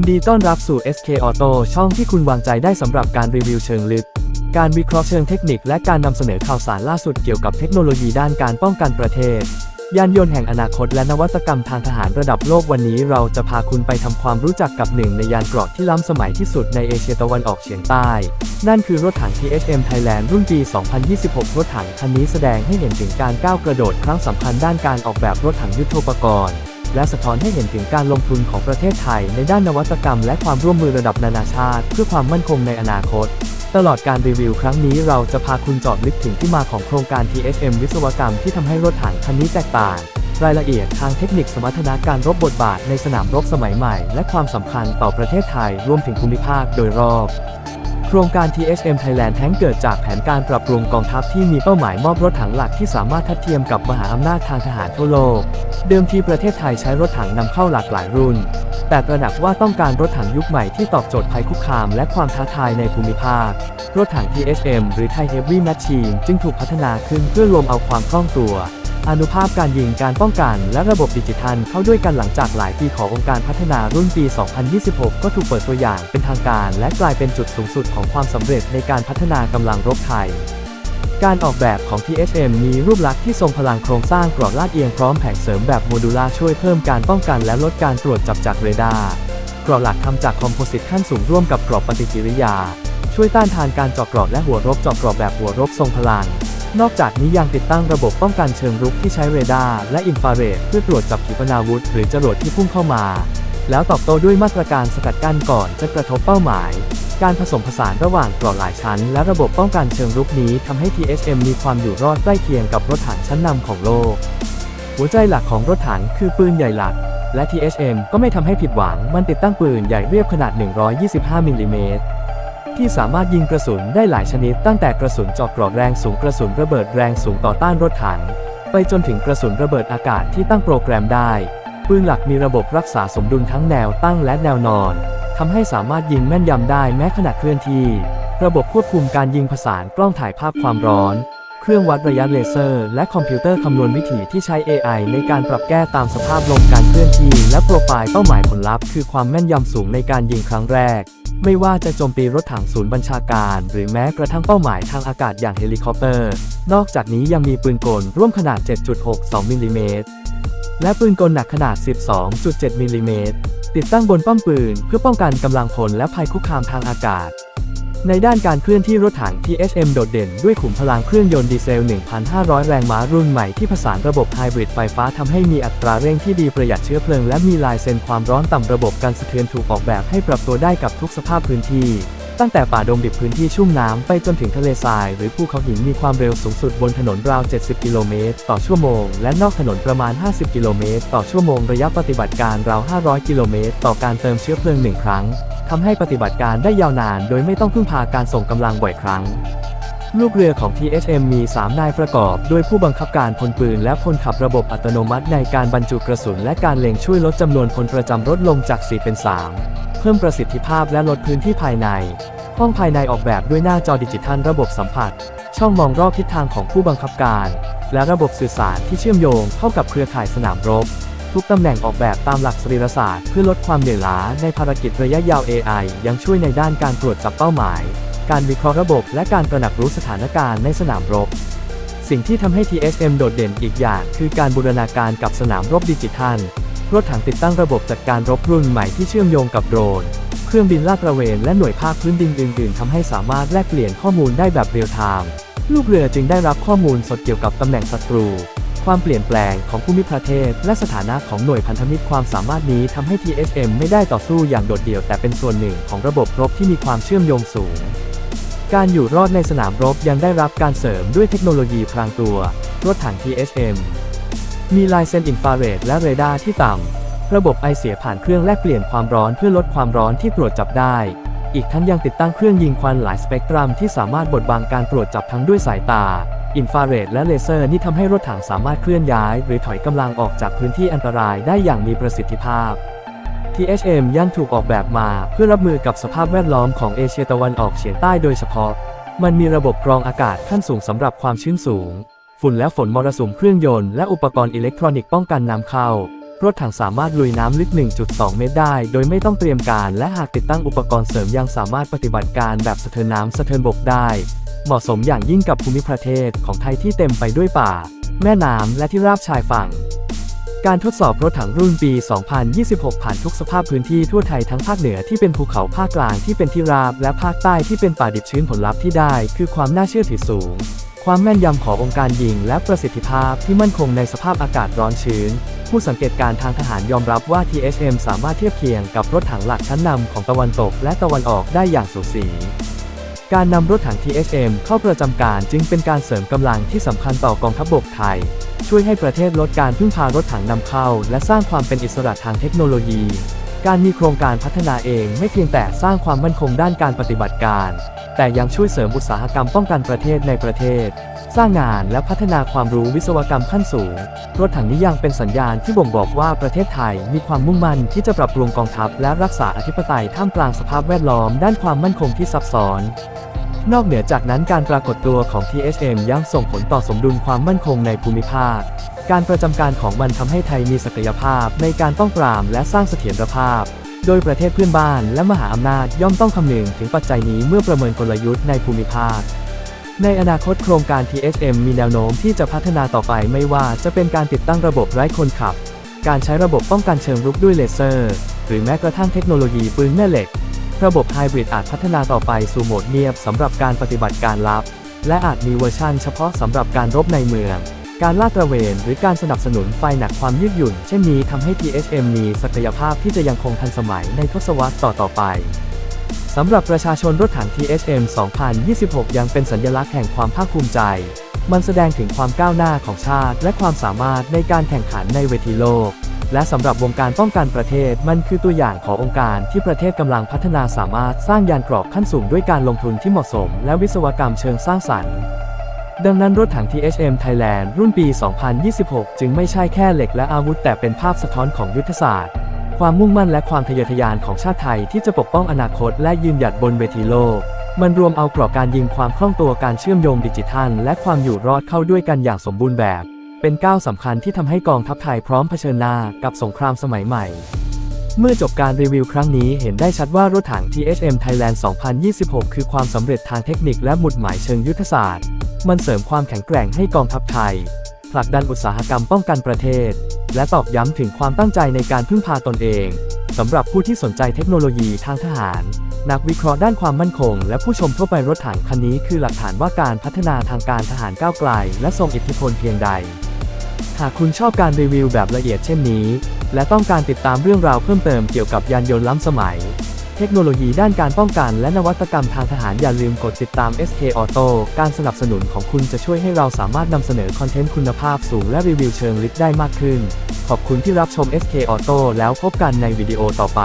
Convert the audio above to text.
นดีต้อนรับสู่ SK Auto ช่องที่คุณวางใจได้สำหรับการรีวิวเชิงลึก การวิเคราะห์เชิงเทคนิคและการนำเสนอข่าวสารล่าสุดเกี่ยวกับเทคโนโลยีด้านการป้องกันประเทศ ยานยนต์แห่งอนาคตและนวัตกรรมทางทหารระดับโลกวันนี้เราจะพาคุณไปทำความรู้จักกับหนึ่งในยานเกราะที่ล้ำสมัยที่สุดในเอเชียตะวันออกเฉียงใต้ นั่นคือรถถัง THM Thailand รุ่นปี 2026 รถถังคันนี้แสดงให้เห็นถึงการก้าวกระโดดครั้งสำคัญด้านการออกแบบรถถังยุทโธปกรณ์ และสะท้อนให้เห็นถึงการลงทุนของประเทศไทยในด้านนวัตกรรมและความร่วมมือระดับนานาชาติ เพื่อความมั่นคงในอนาคต ตลอดการรีวิวครั้งนี้เราจะพาคุณจาะลึกถึงที่มาของโครงการ TSM วิศวกรรมที่ทำให้รถถังคันนี้แตกต่าง รายละเอียดทางเทคนิคสมรรถนะการรบบทบาทในสนามรบสมัยใหม่ และความสำคัญต่อประเทศไทยรวมถึงภูมิภาคโดยรอบ โครงการ THM Thailand แท้งเกิดจากแผนการปรับปรุงกองทัพที่มีเป้าหมายมอบรถถังหลักที่สามารถทัดเทียมกับมหาอำนาจทางทหารทั่วโลก เดิมทีประเทศไทยใช้รถถังนำเข้าหลากหลายรุ่น แต่ตระหนักว่าต้องการรถถังยุคใหม่ที่ตอบโจทย์ภัยคุกคามและความท้าทายในภูมิภาค รถถัง THM หรือ Thai Heavy Machine จึงถูกพัฒนาขึ้นเพื่อรวมเอาความคล่องตัว อนุภาพการยิงการป้องกันและระบบดิจิทัลเข้าด้วยกันหลังจากหลายปีขององค์การพัฒนารุ่นปี 2026 ก็ถูกเปิดตัวอย่างเป็นทางการ และกลายเป็นจุดสูงสุดของความสำเร็จในการพัฒนากำลังรบไทย การออกแบบของ THM มีรูปลักษณ์ที่ทรงพลังโครงสร้างกรอบลาดเอียงพร้อมแผงเสริมแบบโมดูล่าช่วยเพิ่มการป้องกันและลดการตรวจจับจากเรดาร์กรอบหลักทำจากคอมโพสิตขั้นสูงร่วมกับกรอบปฏิกิริยา ช่วยต้านทานการเจาะกรอบและหัวรบเจาะกรอบแบบหัวรบทรงพลัง นอกจากนี้ยังติดตั้งระบบป้องกันเชิงรุกที่ใช้เรดาร์และอินฟราเรดเพื่อตรวจจับขีปนาวุธหรือจรวดที่พุ่งเข้ามา แล้วตอบโต้ด้วยมาตรการสกัดกั้นก่อนจะกระทบเป้าหมาย การผสมผสานระหว่างกรอบหลายชั้น และระบบป้องกันเชิงรุกนี้ทำให้ TSM มีความอยู่รอดใกล้เคียงกับรถถังชั้นนำของโลก หัวใจหลักของรถถังคือปืนใหญ่หลัก และ THM ก็ไม่ทำให้ผิดหวัง มันติดตั้งปืนใหญ่เรียบขนาด 125มิลลิเมตร ที่สามารถยิงกระสุนได้หลายชนิด ตั้งแต่กระสุนจาะกรอบแรงสูงกระสุนระเบิดแรงสูงต่อต้านรถถัง ไปจนถึงกระสุนระเบิดอากาศที่ตั้งโปรแกรมได้ ปืนหลักมีระบบรักษาสมดุลทั้งแนวตั้งและแนวนอนทำให้สามารถยิงแม่นยำได้แม้ขณะเคลื่อนที่ ระบบควบคุมการยิงผสานกล้องถ่ายภาพความร้อน เครื่องวัดระยะเลเซอร์ และคอมพิวเตอร์คำนวณวิถีที่ใช้ AI ในการปรับแก้ตามสภาพลมการเคลื่อนที่ และโปรไฟล์เป้าหมายผลลัพธ์คือความแม่นยำสูงในการยิงครั้งแรก ไม่ว่าจะโจมตีรถถังศูนย์บัญชาการ หรือแม้กระทั่งเป้าหมายทางอากาศอย่างเฮลิคอปเตอร์ นอกจากนี้ยังมีปืนกลร่วมขนาด 7.62มิลลิเมตรและปืนกลหนักขนาด 12.7มิลลิเมตรติดตั้งบนป้อมปืน เพื่อป้องกันกำลังพลและภัยคุกคามทางอากาศ ในด้านการเคลื่อนที่รถถัง TSM โดดเด่นด้วยขุมพลังเครื่องยนต์ดีเซล 1,500 แรงม้ารุ่นใหม่ที่ผสานระบบไฮบริดไฟฟ้าทำให้มีอัตราเร่งที่ดีประหยัดเชื้อเพลิงและมีลายเซ็นความร้อนต่ำระบบการสะเทือนถูกออกแบบให้ปรับตัวได้กับทุกสภาพพื้นที่ ตั้งแต่ป่าดงดิบพื้นที่ชุ่มน้ำไปจนถึงทะเลทราย หรือภูเขาหินมีความเร็วสูงสุดบนถนนราว 70 กิโลเมตรต่อชั่วโมง และนอกถนนประมาณ 50 กิโลเมตรต่อชั่วโมงระยะปฏิบัติการราว 500 กิโลเมตรต่อการเติมเชื้อเพลิงหนึ่งครั้งทำให้ปฏิบัติการได้ยาวนาน โดยไม่ต้องพึ่งพาการส่งกำลังบ่อยครั้ง ลูกเรือของ THM มี 3 นายประกอบด้วยผู้บังคับการพลปืนและพลขับระบบอัตโนมัติในการบรรจุกระสุนและการเล็งช่วยลดจำนวนพลประจำรถลงจาก 4 เป็น 3 เพิ่มประสิทธิภาพและลดพื้นที่ภายใน ห้องภายในออกแบบด้วยหน้าจอดิจิทัลระบบสัมผัส ช่องมองรอบทิศทางของผู้บังคับการ และระบบสื่อสารที่เชื่อมโยงเข้ากับเครือข่ายสนามรบ ทุกตำแหน่งออกแบบตามหลักสรีรศาสตร์เพื่อลดความเหนื่อยล้าในภารกิจระยะยาว AI ยังช่วยในด้านการตรวจจับเป้าหมาย การวิเคราะห์ระบบ และการตระหนักรู้สถานการณ์ในสนามรบ สิ่งที่ทำให้ TSM โดดเด่นอีกอย่างคือการบูรณาการกับสนามรบดิจิทัล รถถังติดตั้งระบบจัดการรบรุ่นใหม่ที่เชื่อมโยงกับโดรน เครื่องบินลาดตระเวนและหน่วยภาคพื้นดินอื่นๆทำให้สามารถแลกเปลี่ยนข้อมูลได้แบบเรียลไทม์ลูกเรือจึงได้รับข้อมูลสดเกี่ยวกับตำแหน่งศัตรู ความเปลี่ยนแปลงของภูมิประเทศ และสถานะของหน่วยพันธมิตรความสามารถนี้ทำให้ TSM ไม่ได้ต่อสู้อย่างโดดเดี่ยวแต่เป็นส่วนหนึ่งของระบบรบที่มีความเชื่อมโยงสูง การอยู่รอดในสนามรบยังได้รับการเสริมด้วยเทคโนโลยีพรางตัว รถถัง TSM มีลายเซ็นอินฟราเรดและเรดาร์ที่ต่ำ ระบบไอเสียผ่านเครื่องแลกเปลี่ยนความร้อนเพื่อลดความร้อนที่ตรวจจับได้ อีกทั้งยังติดตั้งเครื่องยิงควันหลายสเปกตรัมที่สามารถบดบังการตรวจจับทั้งด้วยสายตา อินฟราเรดและเลเซอร์นี่ทำให้รถถังสามารถเคลื่อนย้าย หรือถอยกำลังออกจากพื้นที่อันตรายได้อย่างมีประสิทธิภาพ THM ยังถูกออกแบบมาเพื่อรับมือกับสภาพแวดล้อมของเอเชียตะวันออกเฉียงใต้โดยเฉพาะ มันมีระบบกรองอากาศขั้นสูงสำหรับความชื้นสูง ฝุ่นและฝนมรสุมเครื่องยนต์และอุปกรณ์อิเล็กทรอนิกส์ป้องกันน้ำเข้ารถถังสามารถลุยน้ำลึก 1.2 เมตรได้ โดยไม่ต้องเตรียมการ และหากติดตั้งอุปกรณ์เสริมยังสามารถปฏิบัติการแบบสะเทินน้ำสะเทินบกได้ เหมาะสมอย่างยิ่งกับภูมิประเทศของไทยที่เต็มไปด้วยป่า แม่น้ำและที่ราบชายฝั่ง การทดสอบรถถังรุ่นปี 2026 ผ่านทุกสภาพพื้นที่ทั่วไทยทั้งภาคเหนือที่เป็นภูเขาภาคกลางที่เป็นที่ราบ และภาคใต้ที่เป็นป่าดิบชื้นผลลัพธ์ที่ได้ คือความน่าเชื่อถือสูง ความแม่นยำขององค์การยิง และประสิทธิภาพที่มั่นคงในสภาพอากาศร้อนชื้น ผู้สังเกตการณ์ทางทหารยอมรับว่า THM สามารถเทียบเคียงกับรถถังหลักชั้นนำของตะวันตกและตะวันออกได้อย่างสูสีการนำรถถัง THM เข้าประจำการจึงเป็นการเสริมกำลังที่สำคัญต่อกองทัพบกไทย ช่วยให้ประเทศลดการพึ่งพารถถังนำเข้า และสร้างความเป็นอิสระทางเทคโนโลยี การมีโครงการพัฒนาเองไม่เพียงแต่สร้างความมั่นคงด้านการปฏิบัติการ แต่ยังช่วยเสริมอุตสาหกรรมป้องกันประเทศในประเทศ สร้างงานและพัฒนาความรู้วิศวกรรมขั้นสูง รถถังนี้ยังเป็นสัญญาณที่บ่งบอกว่าประเทศไทยมีความมุ่งมั่นที่จะปรับปรุงกองทัพและรักษาอธิปไตยท่ามกลางสภาพแวดล้อมด้านความมั่นคงที่ซับซ้อน นอกเหนือจากนั้นการปรากฏตัวของ THM ยังส่งผลต่อสมดุลความมั่นคงในภูมิภาค การประจำการของมันทำให้ไทยมีศักยภาพในการป้องปรามและสร้างเสถียรภาพ โดยประเทศเพื่อนบ้านและมหาอำนาจย่อมต้องคำนึงถึงปัจจัยนี้เมื่อประเมินกลยุทธ์ในภูมิภาค ในอนาคตโครงการ THM มีแนวโน้มที่จะพัฒนาต่อไปไม่ว่าจะเป็นการติดตั้งระบบไร้คนขับ การใช้ระบบป้องกันเชิงรุกด้วยเลเซอร์ หรือแม้กระทั่งเทคโนโลยีปืนแม่เหล็ก ระบบไฮบริดอาจพัฒนาต่อไปสู่โหมดเงียบสำหรับการปฏิบัติการลับ และอาจมีเวอร์ชันเฉพาะสำหรับการรบในเมือง การลาดตระเวน หรือการสนับสนุนไฟหนักความยืดหยุ่น เช่นนี้ทำให้ THM มีศักยภาพที่จะยังคงทันสมัยในทศวรรษต่อๆไปสำหรับประชาชนรถถัง THM 2026 ยังเป็นสัญลักษณ์แห่งความภาคภูมิใจ มันแสดงถึงความก้าวหน้าของชาติ และความสามารถในการแข่งขันในเวทีโลก และสำหรับวงการป้องกันประเทศมันคือตัวอย่างขององค์การที่ประเทศกำลังพัฒนาสามารถสร้างยานกรอบขั้นสูงด้วยการลงทุนที่เหมาะสม และวิศวกรรมเชิงสร้างสรรค์ ดังนั้นรถถัง THM Thailand รุ่นปี 2026 จึงไม่ใช่แค่เหล็กและอาวุธ แต่เป็นภาพสะท้อนของยุทธศาสตร์ ความมุ่งมั่นและความทะเยอทะยานของชาติไทยที่จะปกป้องอนาคต และยืนหยัดบนเวทีโลก มันรวมเอากรอบการยิงความคล่องตัวการเชื่อมโยงดิจิทัล และความอยู่รอดเข้าด้วยกันอย่างสมบูรณ์แบบ เป็นก้าวสำคัญที่ทำให้กองทัพไทยพร้อมเผชิญหน้ากับสงครามสมัยใหม่ เมื่อจบการรีวิวครั้งนี้เห็นได้ชัดว่ารถถัง THM Thailand 2026 คือความสำเร็จทางเทคนิคและหมุดหมายเชิงยุทธศาสตร์ มันเสริมความแข็งแกร่งให้กองทัพไทย ผลักดันอุตสาหกรรมป้องกันประเทศ และตอกย้ำถึงความตั้งใจในการพึ่งพาตนเองสำหรับผู้ที่สนใจเทคโนโลยีทางทหาร นักวิเคราะห์ด้านความมั่นคง และผู้ชมทั่วไปรถถังคันนี้คือหลักฐานว่าการพัฒนาทางการทหารก้าวไกล และทรงอิทธิพลเพียงใด หากคุณชอบการรีวิวแบบละเอียดเช่นนี้ และต้องการติดตามเรื่องราวเพิ่มเติมเกี่ยวกับยานยนต์ล้ำสมัย เทคโนโลยีด้านการป้องกันและนวัตกรรมทางทหารอย่าลืมกดติดตาม SK Auto การสนับสนุนของคุณจะช่วยให้เราสามารถนำเสนอคอนเทนต์คุณภาพสูงและรีวิวเชิงลึกได้มากขึ้น ขอบคุณที่รับชม SK Auto แล้วพบกันในวิดีโอต่อไป